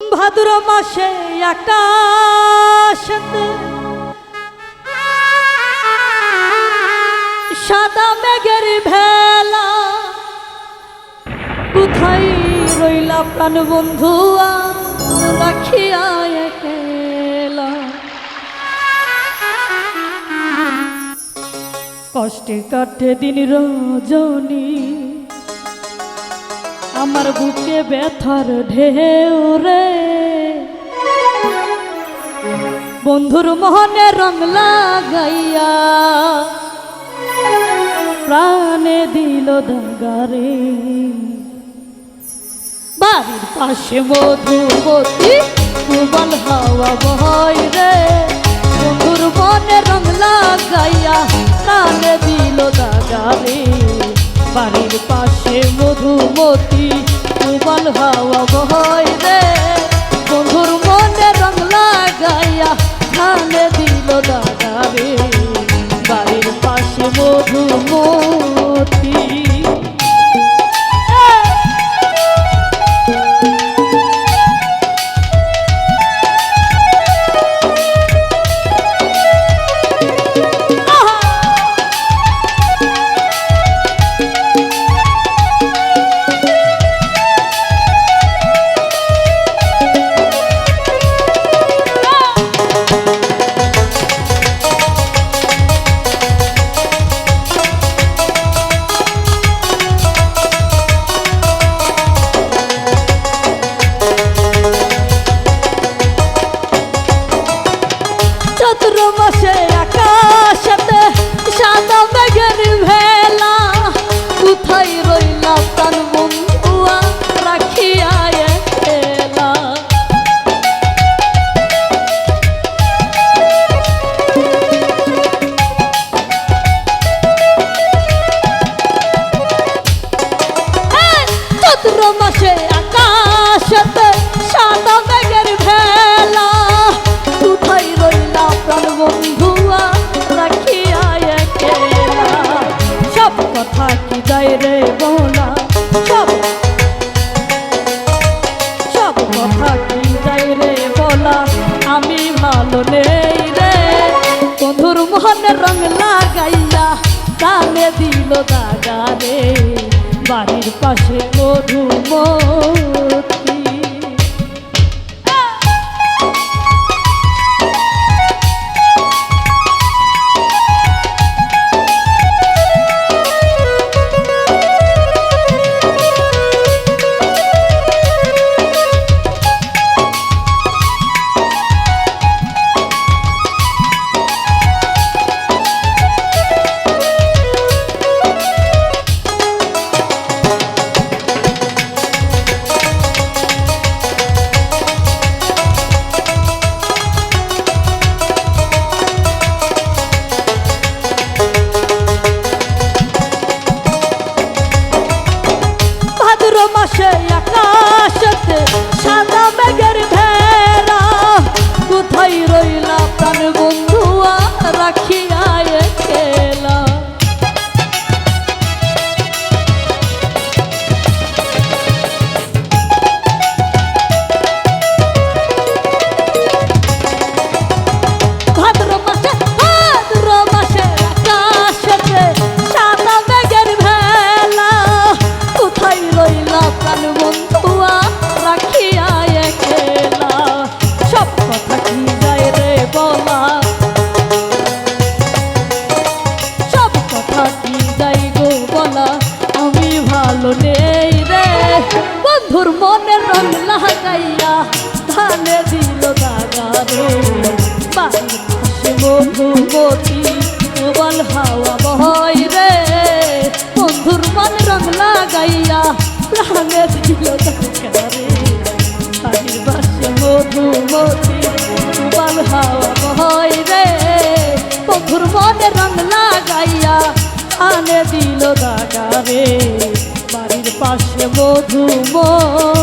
ভাদ্র মাসে আকাশেতে সাদা মেঘের ভেলা কোথায় রইলা প্রাণ বন্ধু রাখিয়া কষ্টে কাটে দিন রজনী আমার বুকে ব্যথার ঢেউ রে। বন্ধুর মোহনে রং লাগাইয়া প্রাণে দিল দাগারে। বাড়ির পাশে মধুমতি কুবল হাওয়া বয় রে। বন্ধুর মনে রং লাগাইয়া প্রাণে দিল দাগারে। বাড়ির পাশে মধুমতি কুবল হাওয়া বয় চতুর মাসে আকাশতে যায় রে বলা। সব সব রে বলা? আমি ভালো নেই রে। বন্ধুর মোহনের রং লাগাইয়া কানে দিল দাগা রে বাড়ির পাশে মধুমতি। ভাদ্র মাসে আকাশতে সাদা মেঘের ভেলা কোথায় রইলা ভালো নেই রে। বন্ধুর মনে রং লাগাইয়া ধানে দিল দাগা রে। মধুমতি বল হাওয়া বয় রে। বন্ধুর মনে রং লাগাইয়া প্রাণে দিল দাগা রে। পাশে মধুমতি হাওয়া রে বন্ধুর মনে রং লাগাইয়া আনে দিল দাদা রে বাড়ির পাশে মধুমতি